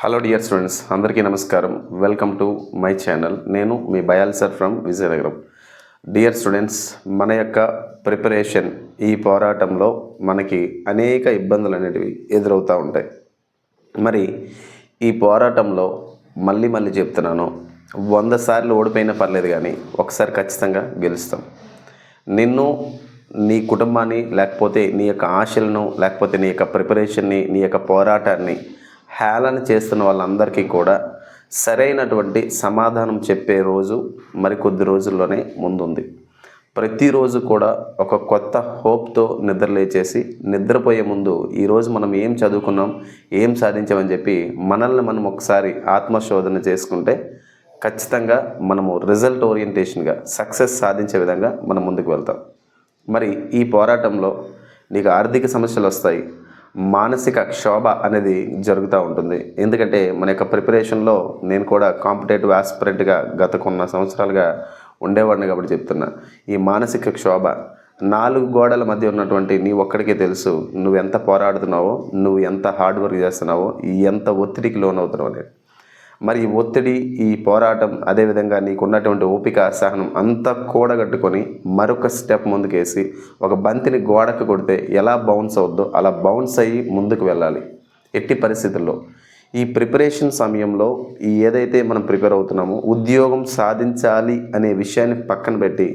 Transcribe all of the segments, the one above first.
Hello dear students అందరికీ నమస్కారం. Welcome to my channel నేను మీ బయాల్ sir from Vizianagaram. Dear students మన యొక్క ప్రిపరేషన్ ఈ పోరాటంలో మనకి అనేక ఇబ్బందులు అనేటివి ఎదురవుతూ ఉంటాయి. మరి ఈ పోరాటంలో మళ్ళీ మళ్ళీ చెప్తున్నాను వంద సార్లు ఓడిపోయినా పర్లేదు కానీ ఒకసారి ఖచ్చితంగా గెలుస్తాం. నిన్ను నీ కుటుంబాన్ని లేకపోతే నీ యొక్క ఆశలను లేకపోతే నీ యొక్క ప్రిపరేషన్ని నీ యొక్క పోరాటాన్ని హేళన చేస్తున్న వాళ్ళందరికీ కూడా సరైనటువంటి సమాధానం చెప్పే రోజు మరి కొద్ది రోజుల్లోనే ముందుంది. ప్రతిరోజు కూడా ఒక కొత్త హోప్తో నిద్రలేచేసి నిద్రపోయే ముందు ఈరోజు మనం ఏం చదువుకున్నాం ఏం సాధించామని చెప్పి మనల్ని మనం ఒకసారి ఆత్మశోధన చేసుకుంటే ఖచ్చితంగా మనము రిజల్ట్ ఓరియంటేషన్గా సక్సెస్ సాధించే విధంగా మనం ముందుకు వెళ్తాం. మరి ఈ పోరాటంలో నీకు ఆర్థిక సమస్యలు వస్తాయి మానసిక క్షోభ అనేది జరుగుతూ ఉంటుంది. ఎందుకంటే మన యొక్క ప్రిపరేషన్లో నేను కూడా కాంపిటేటివ్ ఆస్పిరెంట్గా గత కొన్న సంవత్సరాలుగా ఉండేవాడిని కాబట్టి చెప్తున్నా. ఈ మానసిక క్షోభ నాలుగు గోడల మధ్య ఉన్నటువంటి నీ ఒక్కడికే తెలుసు నువ్వు ఎంత పోరాడుతున్నావో నువ్వు ఎంత హార్డ్ వర్క్ చేస్తున్నావో ఎంత ఒత్తిడికి లోనవుతున్నావు అనేది. మరి ఈ ఒత్తిడి ఈ పోరాటం అదేవిధంగా నీకు ఉన్నటువంటి ఓపిక సహనం అంతా కూడగట్టుకొని మరొక స్టెప్ ముందుకేసి ఒక బంతిని గోడకు కొడితే ఎలా బౌన్స్ అవుద్దో అలా బౌన్స్ అయ్యి ముందుకు వెళ్ళాలి. ఎట్టి పరిస్థితుల్లో ఈ ప్రిపరేషన్ సమయంలో ఈ ఏదైతే మనం ప్రిపేర్ అవుతున్నామో ఉద్యోగం సాధించాలి అనే విషయాన్ని పక్కన పెట్టి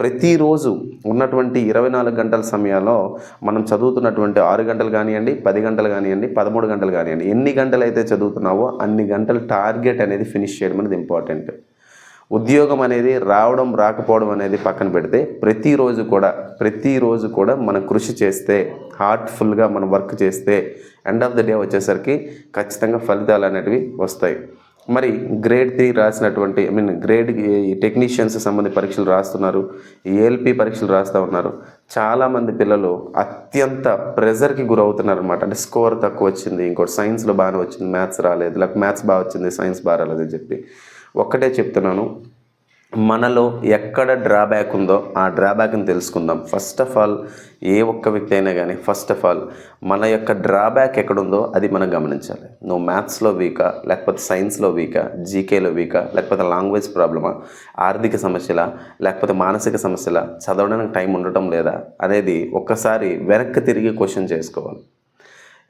ప్రతిరోజు ఉన్నటువంటి ఇరవై నాలుగు గంటల సమయాల్లో మనం చదువుతున్నటువంటి ఆరు గంటలు కానివ్వండి పది గంటలు కానివ్వండి పదమూడు గంటలు కానివ్వండి ఎన్ని గంటలు అయితే చదువుతున్నావో అన్ని గంటలు టార్గెట్ అనేది ఫినిష్ చేయడం అనేది ఇంపార్టెంట్. ఉద్యోగం అనేది రావడం రాకపోవడం అనేది పక్కన పెడితే ప్రతిరోజు కూడా ప్రతిరోజు కూడా మనం కృషి చేస్తే హార్ట్ఫుల్గా మనం వర్క్ చేస్తే ఎండ్ ఆఫ్ ద డే వచ్చేసరికి ఖచ్చితంగా ఫలితాలు అనేటివి వస్తాయి. మరి గ్రేడ్ త్రీ రాసినటువంటి ఐ మీన్ గ్రేడ్ టెక్నీషియన్స్ సంబంధించి పరీక్షలు రాస్తున్నారు ఏఎల్పి పరీక్షలు రాస్తూ ఉన్నారు. చాలామంది పిల్లలు అత్యంత ప్రెజర్కి గురవుతున్నారు అనమాట అంటే స్కోర్ తక్కువ వచ్చింది ఇంకోటి సైన్స్లో బాగానే వచ్చింది మ్యాథ్స్ రాలేదు లేకపోతే మ్యాథ్స్ బాగా వచ్చింది సైన్స్ బాగా రాలేదు అని చెప్పి. ఒక్కటే చెప్తున్నాను. మనలో ఎక్కడ డ్రాబ్యాక్ ఉందో ఆ డ్రాబ్యాక్ని తెలుసుకుందాం. ఫస్ట్ ఆఫ్ ఆల్ ఏ ఒక్క వ్యక్తి అయినా కానీ ఫస్ట్ ఆఫ్ ఆల్ మన యొక్క డ్రాబ్యాక్ ఎక్కడుందో అది మనం గమనించాలి. నువ్వు మ్యాథ్స్లో వీకా లేకపోతే సైన్స్లో వీకా జీకేలో వీకా లేకపోతే లాంగ్వేజ్ ప్రాబ్లమా ఆర్థిక సమస్యలా లేకపోతే మానసిక సమస్యలా చదవడానికి టైం ఉండటం లేదా అనేది ఒక్కసారి వెనక్కి తిరిగి క్వశ్చన్ చేసుకోవాలి.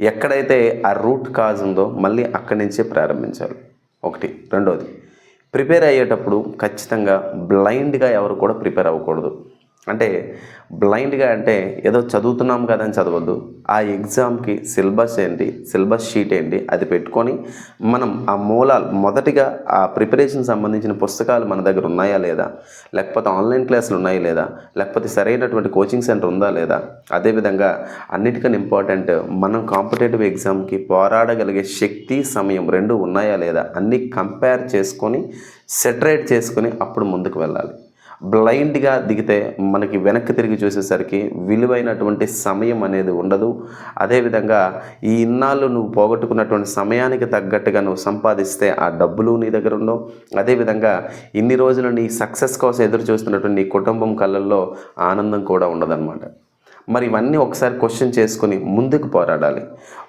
ఎక్కడైతే ఆ రూట్ కాజ్ ఉందో మళ్ళీ అక్కడి నుంచే ప్రారంభించాలి. ఒకటి. రెండోది ప్రిపేర్ అయ్యేటప్పుడు ఖచ్చితంగా బ్లైండ్గా ఎవరు కూడా ప్రిపేర్ అవ్వకూడదు. అంటే బ్లైండ్గా అంటే ఏదో చదువుతున్నాం కదా అని చదవద్దు. ఆ ఎగ్జామ్కి సిలబస్ ఏంటి సిలబస్ షీట్ ఏంటి అది పెట్టుకొని మనం ఆ మూలాలు మొదటిగా ఆ ప్రిపరేషన్ సంబంధించిన పుస్తకాలు మన దగ్గర ఉన్నాయా లేదా? లేకపోతే ఆన్లైన్ క్లాసులు ఉన్నాయా లేదా? లేకపోతే సరైనటువంటి కోచింగ్ సెంటర్ ఉందా లేదా? అదేవిధంగా అన్నిటికన్నా ఇంపార్టెంట్ మనం కాంపిటేటివ్ ఎగ్జామ్కి పోరాడగలిగే శక్తి సమయం రెండు ఉన్నాయా లేదా? అన్నీ కంపేర్ చేసుకొని సెటరేట్ చేసుకొని అప్పుడు ముందుకు వెళ్ళాలి. బ్లైండ్గా దిగితే మనకి వెనక్కి తిరిగి చూసేసరికి విలువైనటువంటి సమయం అనేది ఉండదు. అదేవిధంగా ఈ ఇన్నాళ్ళు నువ్వు పోగొట్టుకున్నటువంటి సమయానికి తగ్గట్టుగా నువ్వు సంపాదిస్తే ఆ డబ్బులు నీ దగ్గర ఉండవు. అదేవిధంగా ఇన్ని రోజులు నీ సక్సెస్ కోసం ఎదురు చూస్తున్నటువంటి నీ కుటుంబం కళ్ళల్లో ఆనందం కూడా ఉండదన్నమాట. మరి ఇవన్నీ ఒకసారి క్వశ్చన్ చేసుకుని ముందుకు పోరాడాలి.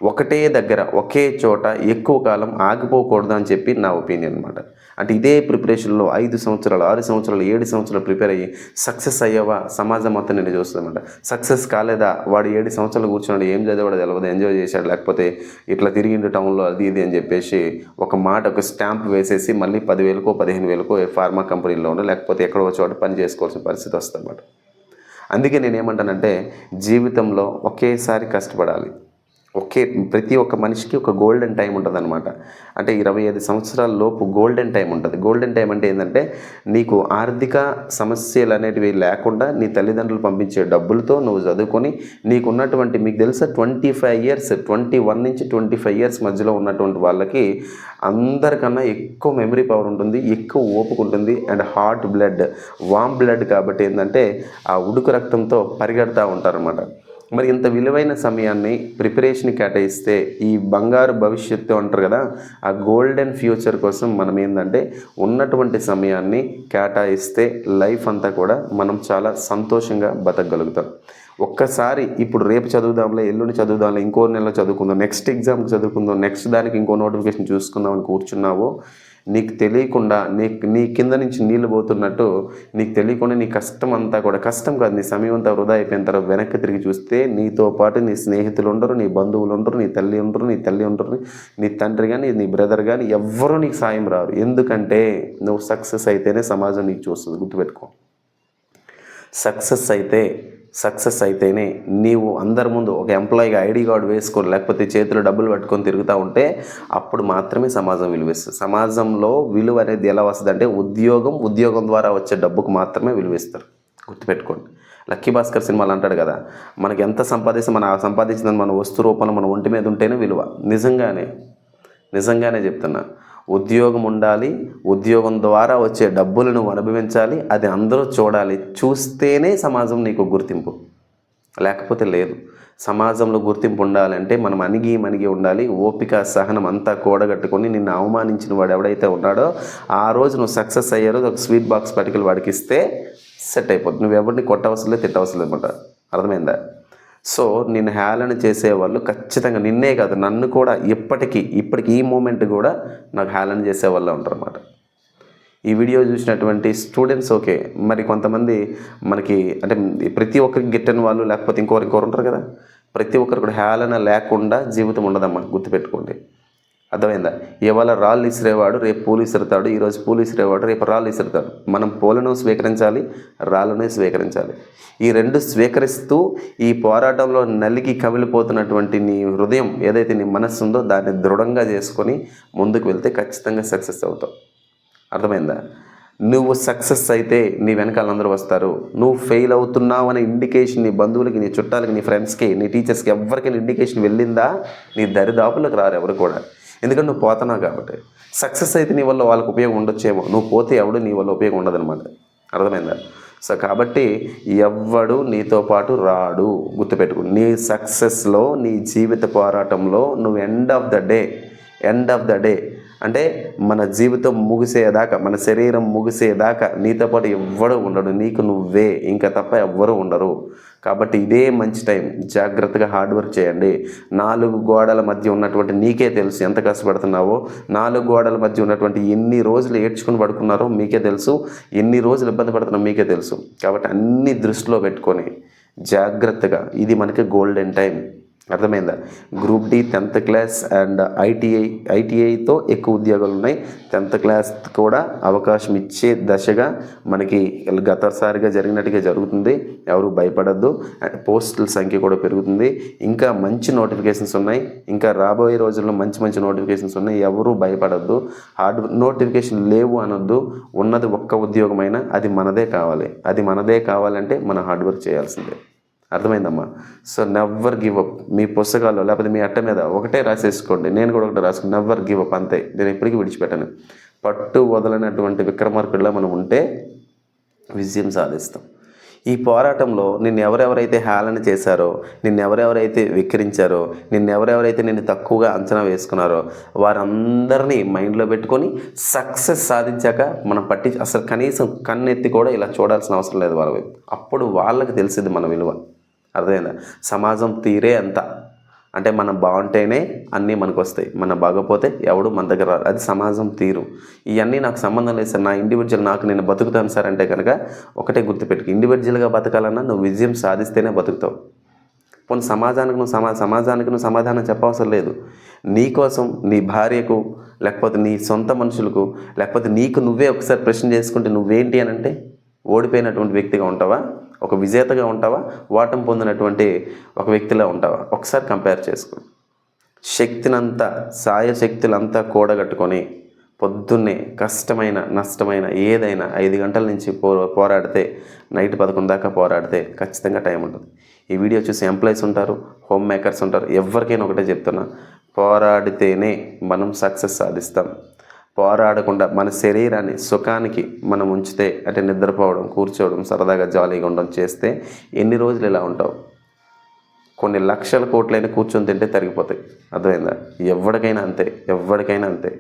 ఒకటే దగ్గర ఒకే చోట ఎక్కువ కాలం ఆగిపోకూడదు అని చెప్పి నా ఒపీనియన్ అనమాట అంటే ఇదే ప్రిపరేషన్లో ఐదు సంవత్సరాలు ఆరు సంవత్సరాలు ఏడు సంవత్సరాలు ప్రిపేర్ అయ్యి సక్సెస్ అయ్యావా? సమాజం మొత్తం నేను చూస్తుందన్నమాట. సక్సెస్ కాలేదా? వాడు ఏడు సంవత్సరాలు కూర్చున్నాడు ఏం చదివాడు తెలియదు ఎంజాయ్ చేశాడు లేకపోతే ఇట్లా తిరిగిండు టౌన్లో అది ఇది అని చెప్పేసి ఒక మాట ఒక స్టాంప్ వేసేసి మళ్ళీ పదివేలకో పదిహేను వేలకో ఫార్మా కంపెనీలోనో లేకపోతే ఎక్కడో చోట పని చేసుకోవాల్సిన పరిస్థితి వస్తుంది అన్నమాట అందుకే నేనేమంటానంటే జీవితంలో ఒకేసారి కష్టపడాలి. ఒకే ప్రతి ఒక్క మనిషికి ఒక గోల్డెన్ టైం ఉంటుంది అనమాట అంటే ఇరవై ఐదు సంవత్సరాల లోపు గోల్డెన్ టైం ఉంటుంది. గోల్డెన్ టైం అంటే ఏంటంటే నీకు ఆర్థిక సమస్యలు అనేటివి లేకుండా నీ తల్లిదండ్రులు పంపించే డబ్బులతో నువ్వు చదువుకొని నీకు ఉన్నటువంటి మీకు తెలుసా twenty five years twenty one నుంచి ట్వంటీ ఫైవ్ ఇయర్స్ మధ్యలో ఉన్నటువంటి వాళ్ళకి అందరికన్నా ఎక్కువ మెమరీ పవర్ ఉంటుంది ఎక్కువ ఓపుకు ఉంటుంది and heart blood warm blood కాబట్టి ఏంటంటే ఆ ఉడుకు రక్తంతో పరిగెడతా ఉంటారన్నమాట. మరి ఇంత విలువైన సమయాన్ని ప్రిపరేషన్ కేటాయిస్తే ఈ బంగారు భవిష్యత్తు అంటారు కదా ఆ గోల్డెన్ ఫ్యూచర్ కోసం మనం ఏంటంటే ఉన్నటువంటి సమయాన్ని కేటాయిస్తే లైఫ్ అంతా కూడా మనం చాలా సంతోషంగా బతకగలుగుతాం. ఒక్కసారి ఇప్పుడు రేపు చదువుదాంలే ఎల్లుండి చదువుదాంలే ఇంకో నెల చదువుకుందాం నెక్స్ట్ ఎగ్జామ్కి చదువుకుందాం నెక్స్ట్ దానికి ఇంకో నోటిఫికేషన్ చూసుకుందాం అని కూర్చున్నావో నీకు తెలియకుండా నీ నీ కింద నుంచి నీళ్ళు పోతున్నట్టు నీకు తెలియకుండా నీ కష్టం అంతా కూడా కష్టం కాదు నీ సమయం అంతా వృధా అయిపోయిన తర్వాత వెనక్కి తిరిగి చూస్తే నీతో పాటు నీ స్నేహితులు ఉండరు నీ బంధువులు ఉండరు నీ తల్లి ఉండరు నీ తల్లి ఉండరు నీ తండ్రి కానీ నీ బ్రదర్ కానీ ఎవ్వరూ నీకు సాయం రారు. ఎందుకంటే నువ్వు సక్సెస్ అయితేనే సమాజం నీకు చూస్తుంది. గుర్తుపెట్టుకో. సక్సెస్ అయితే సక్సెస్ అయితేనే నీవు అందరి ముందు ఒక ఎంప్లాయీగా ఐడి కార్డు వేసుకొని లేకపోతే చేతిలో డబ్బులు పట్టుకొని తిరుగుతూ ఉంటే అప్పుడు మాత్రమే సమాజం విలువిస్తుంది. సమాజంలో విలువ అనేది ఎలా వస్తుంది అంటే ఉద్యోగం ఉద్యోగం ద్వారా వచ్చే డబ్బుకు మాత్రమే విలువిస్తారు. గుర్తుపెట్టుకోండి. లక్కీ భాస్కర్ సినిమాలు అంటాడు కదా మనకి ఎంత సంపాదిస్తే మన సంపాదించిన మన వస్తు రూపంలో మన ఒంటి మీద ఉంటేనే విలువ. నిజంగానే నిజంగానే చెప్తున్నా. ఉద్యోగం ఉండాలి ఉద్యోగం ద్వారా వచ్చే డబ్బులు నువ్వు అనుభవించాలి అది అందరూ చూడాలి. చూస్తేనే సమాజం నీకు గుర్తింపు. లేకపోతే లేదు. సమాజంలో గుర్తింపు ఉండాలంటే మనం అణిగి మణిగి ఉండాలి. ఓపిక సహనం అంతా కూడగట్టుకొని నిన్ను అవమానించిన వాడు ఎవడైతే ఉన్నాడో ఆ రోజు నువ్వు సక్సెస్ అయ్యారో. ఒక స్వీట్ బాక్స్ పట్టుకెళ్ళి వాడికి ఇస్తే సెట్ అయిపోతుంది. నువ్వు ఎవరిని కొట్టవసరం లేదు తిట్టవసరం లేదన్నమాట అర్థమైందా? సో నిన్ను హేళన చేసేవాళ్ళు ఖచ్చితంగా నిన్నే కాదు నన్ను కూడా ఇప్పటికీ ఇప్పటికి ఈ మూమెంట్ కూడా నాకు హేళన చేసేవాళ్ళు ఉంటారన్నమాట. ఈ వీడియో చూసినటువంటి స్టూడెంట్స్ ఓకే మరి కొంతమంది మనకి అంటే ప్రతి ఒక్కరికి గిట్టని వాళ్ళు లేకపోతే ఇంకోరు ఇంకోరు ఉంటారు కదా? ప్రతి ఒక్కరు కూడా హేళన లేకుండా జీవితం ఉండదమ్మా గుర్తుపెట్టుకోండి. అర్థమైందా? ఇవాళ రాళ్ళు ఇసిరేవాడు రేపు పూలు ఇసురుతాడు. ఈరోజు పూలు ఇసిరేవాడు రేపు రాళ్ళు ఇసురుతాడు. మనం పూలను స్వీకరించాలి రాళ్ళను స్వీకరించాలి. ఈ రెండు స్వీకరిస్తూ ఈ పోరాటంలో నలిగి కవిలిపోతున్నటువంటి నీ హృదయం ఏదైతే నీ మనస్సు ఉందో దాన్ని దృఢంగా చేసుకొని ముందుకు వెళ్తే ఖచ్చితంగా సక్సెస్ అవుతావు. అర్థమైందా? నువ్వు సక్సెస్ అయితే నీ వెనకాల అందరూ వస్తారు. నువ్వు ఫెయిల్ అవుతున్నావు అనే ఇండికేషన్ నీ బంధువులకి నీ చుట్టాలకి నీ ఫ్రెండ్స్కి నీ టీచర్స్కి ఎవరికైనా ఇండికేషన్ వెళ్ళిందా? నీ దరిదాపులకు రారు ఎవరు కూడా. ఎందుకంటే నువ్వు పోతున్నావు కాబట్టి. సక్సెస్ అయితే నీ వల్ల వాళ్ళకి ఉపయోగం ఉండొచ్చేమో. నువ్వు పోతే ఎవడు నీ వల్ల ఉపయోగం ఉండదనమాట అర్థమైందా? సో కాబట్టి ఎవ్వడు నీతో పాటు రాడు గుర్తుపెట్టుకు. నీ సక్సెస్లో నీ జీవిత పోరాటంలో నువ్వు end of the day end of the day అంటే మన జీవితం ముగిసేదాకా మన శరీరం ముగిసేదాకా నీతో పాటు ఎవ్వడు ఉండడు. నీకు నువ్వే ఇంకా తప్ప ఎవ్వరు ఉండరు. కాబట్టి ఇదే మంచి టైం. జాగ్రత్తగా హార్డ్ వర్క్ చేయండి. నాలుగు గోడల మధ్య ఉన్నటువంటి నీకే తెలుసు ఎంత కష్టపడుతున్నావో. నాలుగు గోడల మధ్య ఉన్నటువంటి ఎన్ని రోజులు ఏడ్చుకుని పడుకున్నారో మీకే తెలుసు. ఎన్ని రోజులు ఇబ్బంది పడుతున్నారో మీకే తెలుసు. కాబట్టి అన్ని దృష్టిలో పెట్టుకొని జాగ్రత్తగా. ఇది మనకి గోల్డెన్ టైం. అర్థమైందా? Group D tenth class and ITI ఐటీఐతో ఎక్కువ ఉద్యోగాలు ఉన్నాయి. టెన్త్ క్లాస్ కూడా అవకాశం ఇచ్చే దశగా మనకి గతసారిగా జరిగినట్టుగా జరుగుతుంది. ఎవరు భయపడద్దు. పోస్టుల సంఖ్య కూడా పెరుగుతుంది. ఇంకా మంచి నోటిఫికేషన్స్ ఉన్నాయి. ఇంకా రాబోయే రోజుల్లో మంచి మంచి నోటిఫికేషన్స్ ఉన్నాయి. ఎవరు భయపడద్దు. హార్డ్ నోటిఫికేషన్ లేవు అనొద్దు. ఉన్నది ఒక్క ఉద్యోగమైనా అది మనదే కావాలి. అది మనదే కావాలంటే మనం హార్డ్ వర్క్ చేయాల్సిందే. అర్థమైందమ్మా. సో నెవర్ గివ్ అప్ మీ పుస్తకాల్లో లేకపోతే మీ అట్ట మీద ఒకటే రాసేసుకోండి. నేను కూడా ఒకటే రాసుకుని నెవ్వర్ గివ్ అప్ అంతే. నేను ఎప్పటికీ విడిచిపెట్టాను. పట్టు వదలనటువంటి విక్రమార్కుడిలో మనం ఉంటే విజయం సాధిస్తాం. ఈ పోరాటంలో నిన్ను ఎవరెవరైతే హేళన చేశారో నిన్ను ఎవరెవరైతే విక్రించారో నిన్ను ఎవరెవరైతే నిన్ను తక్కువగా అంచనా వేసుకున్నారో వారందరినీ మైండ్లో పెట్టుకొని సక్సెస్ సాధించాక మనం పట్టి అసలు కనీసం కన్నెత్తి కూడా ఇలా చూడాల్సిన అవసరం లేదు వాళ్ళ వైపు. అప్పుడు వాళ్ళకి తెలిసింది మన విలువ. అర్థమైందా? సమాజం తీరే అంత. అంటే మనం బాగుంటేనే అన్నీ మనకు వస్తాయి మనం బాగపోతే ఎవడు మన దగ్గర రాదు అది సమాజం తీరు. ఇవన్నీ నాకు సంబంధం లేదు సార్. నా ఇండివిజువల్ నాకు నేను బతుకుతాను సార్ అంటే కనుక ఒకటే గుర్తుపెట్టుకు. ఇండివిజువల్గా బతకాలన్నా నువ్వు విజయం సాధిస్తేనే బతుకుతావు. పోనీ సమాజానికి నువ్వు సమా సమాజానికి నువ్వు సమాధానం చెప్పవసరం లేదు. నీకోసం నీ భార్యకు లేకపోతే నీ సొంత మనుషులకు లేకపోతే నీకు నువ్వే ఒకసారి ప్రశ్న చేసుకుంటే నువ్వేంటి అని అంటే ఓడిపోయినటువంటి వ్యక్తిగా ఉంటావా? ఒక విజేతగా ఉంటావా? వాటం పొందినటువంటి ఒక వ్యక్తిలా ఉంటావా? ఒకసారి కంపేర్ చేసుకో. శక్తినంతా సాయ శక్తులంతా కూడగట్టుకొని పొద్దున్నే కష్టమైన నష్టమైన ఏదైనా ఐదు గంటల నుంచి పో పోరాడితే నైట్ పదకొండు దాకా పోరాడితే ఖచ్చితంగా టైం ఉంటుంది. ఈ వీడియో చూసి ఎంప్లాయీస్ ఉంటారు హోమ్ మేకర్స్ ఉంటారు ఎవరికైనా ఒకటే చెప్తున్నా పోరాడితేనే మనం సక్సెస్ సాధిస్తాం. పోరాడకుండా మన శరీరాన్ని సుఖానికి మనం ఉంచితే అంటే నిద్రపోవడం కూర్చోవడం సరదాగా జాలీగా ఉండడం చేస్తే ఎన్ని రోజులు ఇలా ఉంటావు? కొన్ని లక్షల కోట్లైనా కూర్చొని తింటే తరిగిపోతాయి. అర్థమైందా? ఎవరికైనా అంతే ఎవరికైనా అంతే.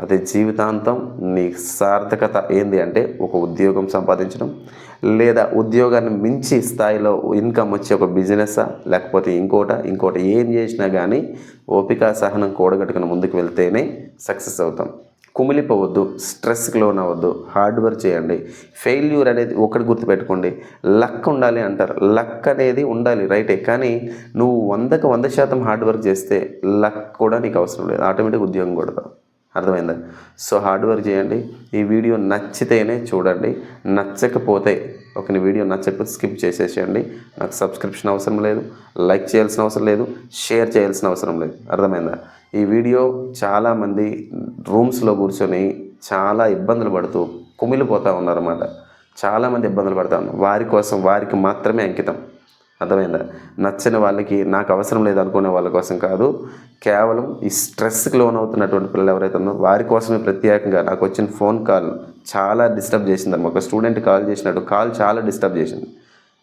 అది జీవితాంతం నీ సార్థకత ఏంది అంటే ఒక ఉద్యోగం సంపాదించడం లేదా ఉద్యోగాన్ని మించి స్థాయిలో ఇన్కమ్ వచ్చే ఒక బిజినెస్సా లేకపోతే ఇంకోట ఇంకోట ఏం చేసినా కానీ ఓపిక సహనం కూడగట్టుకుని ముందుకు వెళ్తేనే సక్సెస్ అవుతాం. కుమిలిపోవద్దు స్ట్రెస్కి లోన్ అవ్వద్దు హార్డ్ వర్క్ చేయండి. ఫెయిల్యూర్ అనేది ఒకటి గుర్తుపెట్టుకోండి. లక్ ఉండాలి అంటారు. లక్ అనేది ఉండాలి రైటే కానీ నువ్వు వందకు వంద శాతం హార్డ్ వర్క్ చేస్తే లక్ కూడా నీకు అవసరం లేదు. ఆటోమేటిక్ ఉద్యోగం కొడతావు. అర్థమైందా? సో హార్డ్ వర్క్ చేయండి. ఈ వీడియో నచ్చితేనే చూడండి. నచ్చకపోతే ఒక వీడియో నచ్చకపోతే స్కిప్ చేసేసేయండి. నాకు సబ్స్క్రిప్షన్ అవసరం లేదు. లైక్ చేయాల్సిన అవసరం లేదు. షేర్ చేయాల్సిన అవసరం లేదు. అర్థమైందా? ఈ వీడియో చాలామంది రూమ్స్లో కూర్చొని చాలా ఇబ్బందులు పడుతూ కుమిలిపోతూ ఉన్నారన్నమాట. చాలామంది ఇబ్బందులు పడతా ఉన్నారు. వారి కోసం వారికి మాత్రమే అంకితం. అర్థమైందా? నచ్చని వాళ్ళకి నాకు అవసరం లేదు అనుకునే వాళ్ళ కోసం కాదు కేవలం ఈ స్ట్రెస్కి లోన్ అవుతున్నటువంటి పిల్లలు ఎవరైతే ఉన్నారో వారి కోసమే ప్రత్యేకంగా నాకు వచ్చిన ఫోన్ కాల్ చాలా డిస్టర్బ్ చేసింది ఒక స్టూడెంట్ కాల్ చేసినట్టు కాల్ చాలా డిస్టర్బ్ చేసింది.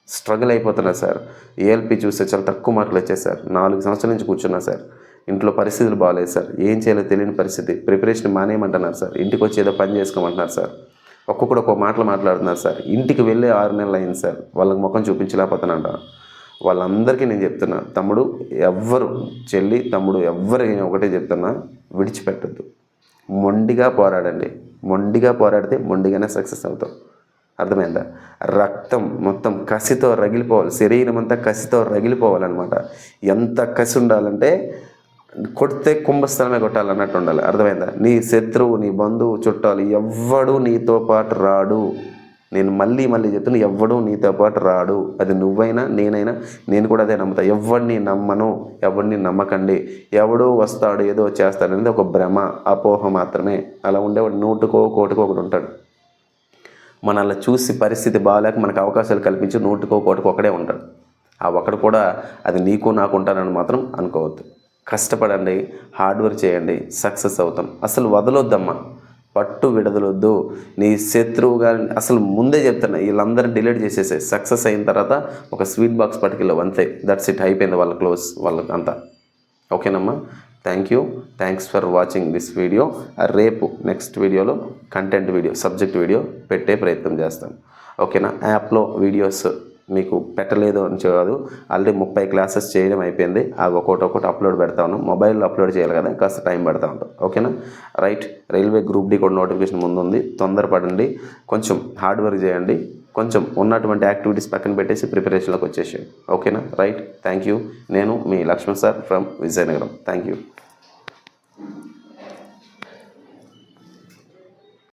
స్ట్రగుల్ అయిపోతున్నా సార్. ఏఎల్పి చూస్తే చాలా తక్కువ మార్కులు వచ్చాయి సార్. నాలుగు సంవత్సరాల నుంచి కూర్చున్నా సార్. ఇంట్లో పరిస్థితులు బాగాలేదు సార్. ఏం చేయాలో తెలియని పరిస్థితి. ప్రిపరేషన్ మానేయమంటున్నారు సార్. ఇంటికి వచ్చి ఏదో పని చేసుకోమంటున్నారు సార్. ఒక్కొక్కడు ఒక్కొక్క మాటలు మాట్లాడుతున్నారు సార్. ఇంటికి వెళ్ళే ఆరు నెలలు అయింది సార్. వాళ్ళకి ముఖం చూపించలేకపోతున్నాను వాళ్ళందరికీ నేను చెప్తున్నా తమ్ముడు ఎవ్వరు చెల్లి తమ్ముడు ఎవ్వరు నేను ఒకటే చెప్తున్నా విడిచిపెట్టద్దు. మొండిగా పోరాడండి. మొండిగా పోరాడితే మొండిగానే సక్సెస్ అవుతాం అర్థమైందా? రక్తం మొత్తం కసితో రగిలిపోవాలి. శరీరం అంతా కసితో రగిలిపోవాలన్నమాట. ఎంత కసి ఉండాలంటే కొడితే కుంభస్థలమే కొట్టాలన్నట్టు ఉండాలి. అర్థమైందా? నీ శత్రువు నీ బంధువు చుట్టాలు ఎవ్వడు నీతో పాటు రాడు. నేను మళ్ళీ మళ్ళీ చెప్తున్నా ఎవ్వడూ నీతో పాటు రాడు. అది నువ్వైనా నేనైనా నేను కూడా అదే నమ్ముతా. ఎవడిని నమ్మను ఎవడిని నమ్మకండి. ఎవడో వస్తాడు ఏదో చేస్తాడు అనేది ఒక భ్రమ అపోహ మాత్రమే. అలా ఉండేవాడు నూటుకో కోటుకో ఒకడు ఉంటాడు. మనల్ని చూసి పరిస్థితి బాగాలేక మనకు అవకాశాలు కల్పించి నూటుకో కోటుకో ఒకడే ఉంటాడు. ఆ ఒకడు కూడా అది నీకు నాకు ఉంటానని మాత్రం అనుకోవద్దు. కష్టపడండి హార్డ్ వర్క్ చేయండి సక్సెస్ అవుతాం. అసలు వదలొద్దమ్మా. పట్టు విడదలొద్దు. నీ శత్రువు కానీ అసలు ముందే చెప్తున్నా వీళ్ళందరూ డిలీట్ చేసేసాయి. సక్సెస్ అయిన తర్వాత ఒక స్వీట్ బాక్స్ పట్టుకెళ్ళవు అంతే. That's it. అయిపోయింది వాళ్ళ క్లోజ్ వాళ్ళకి అంతా ఓకేనమ్మా? Thank you. Thanks for watching this video. రేపు నెక్స్ట్ వీడియోలో కంటెంట్ వీడియో సబ్జెక్ట్ వీడియో పెట్టే ప్రయత్నం చేస్తాను ఓకేనా? యాప్లో వీడియోస్ మీకు పెట్టలేదు అని కాదు ఆల్రెడీ ముప్పై క్లాసెస్ చేయడం అయిపోయింది. అవి ఒకటి ఒకటి అప్లోడ్ పెడతా ఉన్నాం. మొబైల్లో అప్లోడ్ చేయాలి కదా కాస్త టైం పెడతా ఉంటాం ఓకేనా రైట్ రైల్వే గ్రూప్ డి కూడా నోటిఫికేషన్ ముందు ఉంది. తొందరపడండి. కొంచెం హార్డ్ వర్క్ చేయండి. కొంచెం ఉన్నటువంటి యాక్టివిటీస్ పక్కన పెట్టేసి ప్రిపరేషన్లోకి వచ్చేసాయి ఓకేనా రైట్ థ్యాంక్ యూ నేను మీ Lakshman sir from Vizianagaram. Thank you